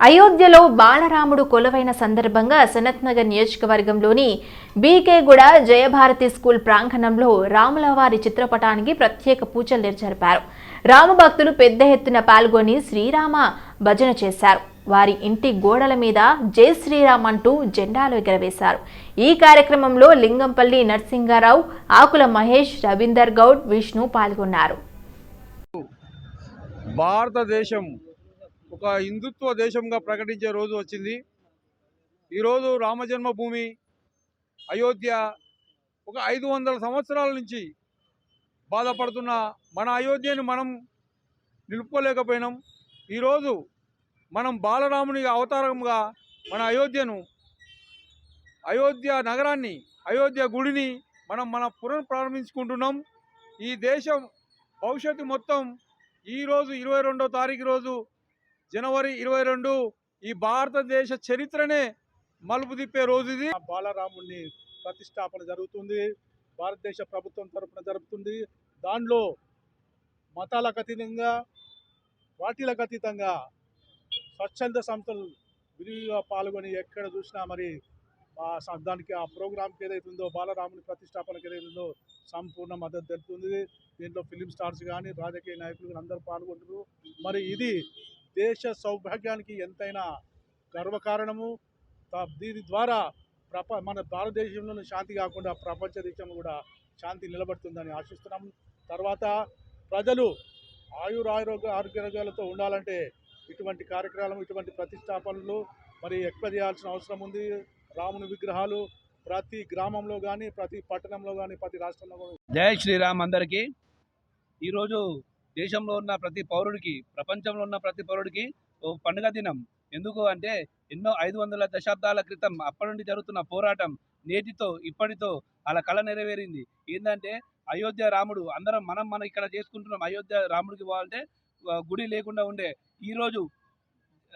అయోధ్యలో బాలరాముడు కొలువైన సందర్భంగా సనత్నగర్ నియోజకవర్గంలోని బీకేగూడ జయభారతి స్కూల్ ప్రాంగణంలో రాములవారి చిత్రపటానికి ప్రత్యేక పూజలు నిర్జరిపారు రామభక్తులు పెద్ద ఎత్తున పాల్గొని శ్రీరామ భజన చేశారు. వారి ఇంటి గోడల మీద జై శ్రీరామ్ అంటూ జెండాలు ఎగరవేశారు. ఈ కార్యక్రమంలో లింగంపల్లి నరసింగారావు ఆకుల మహేష్ రవీందర్ గౌడ్ విష్ణు పాల్గొన్నారు. భారతదేశం ఒక హిందుత్వ దేశంగా ప్రకటించే రోజు వచ్చింది. ఈరోజు రామజన్మభూమి అయోధ్య ఒక ఐదు వందల సంవత్సరాల నుంచి బాధపడుతున్న మన అయోధ్యని మనం నిలుపుకోలేకపోయినాం. ఈరోజు మనం బాలరాముని అవతారంగా మన అయోధ్యను అయోధ్య నగరాన్ని అయోధ్య గుడిని మనం మన పునః ప్రారంభించుకుంటున్నాం. ఈ దేశం భవిష్యత్తు మొత్తం ఈరోజు ఇరవై రెండో తారీఖు రోజు జనవరి ఇరవై రెండు ఈ భారతదేశ చరిత్రనే మలుపు తిప్పే రోజు ఇది. బాలరాముడిని ప్రతిష్టాపన జరుగుతుంది. భారతదేశ ప్రభుత్వం తరపున జరుగుతుంది దానిలో మతాలకు అతీతంగా పార్టీలకు అతీతంగా స్వచ్ఛంద సంస్థలు విరివిగా పాల్గొని ఎక్కడ చూసినా మరి దానికి ఆ ప్రోగ్రామ్కి ఏదైతుందో బాలరాముని ప్రతిష్టాపనకి ఏదైతుందో సంపూర్ణ మద్దతు తెలుపుతుంది. దీంట్లో ఫిలిం స్టార్స్ కానీ రాజకీయ నాయకులు అందరూ పాల్గొంటారు మరి ఇది దేశ సౌభాగ్యానికి ఎంతైనా గర్వకారణము. దీని ద్వారా ప్రప మన భారతదేశంలోనే శాంతి కాకుండా ప్రపంచ దేశంలో కూడా శాంతి నిలబడుతుందని ఆశిస్తున్నాం తర్వాత ప్రజలు ఆయురారోగ్య ఆరోగ్యాలతో ఉండాలంటే ఇటువంటి కార్యక్రమాలు ఇటువంటి ప్రతిష్టాపనలు మరి ఎక్కువ చేయాల్సిన అవసరం ఉంది. రాముని విగ్రహాలు ప్రతి గ్రామంలో కానీ ప్రతి పట్టణంలో కానీ ప్రతి రాష్ట్రంలో కూడా జై శ్రీరామ్ అందరికీ. ఈరోజు దేశంలో ఉన్న ప్రతి పౌరుడికి ప్రపంచంలో ఉన్న ప్రతి పౌరుడికి ఓ పండుగ దినం. ఎందుకు అంటే ఎన్నో ఐదు వందల దశాబ్దాల క్రితం అప్పటి నుండి జరుగుతున్న పోరాటం నేటితో ఇప్పటితో అలా కళ నెరవేరింది. ఏంటంటే అయోధ్య రాముడు అందరం మనం మనం ఇక్కడ చేసుకుంటున్నాం అయోధ్య రాముడికి పోవాలంటే గుడి లేకుండా ఉండే ఈరోజు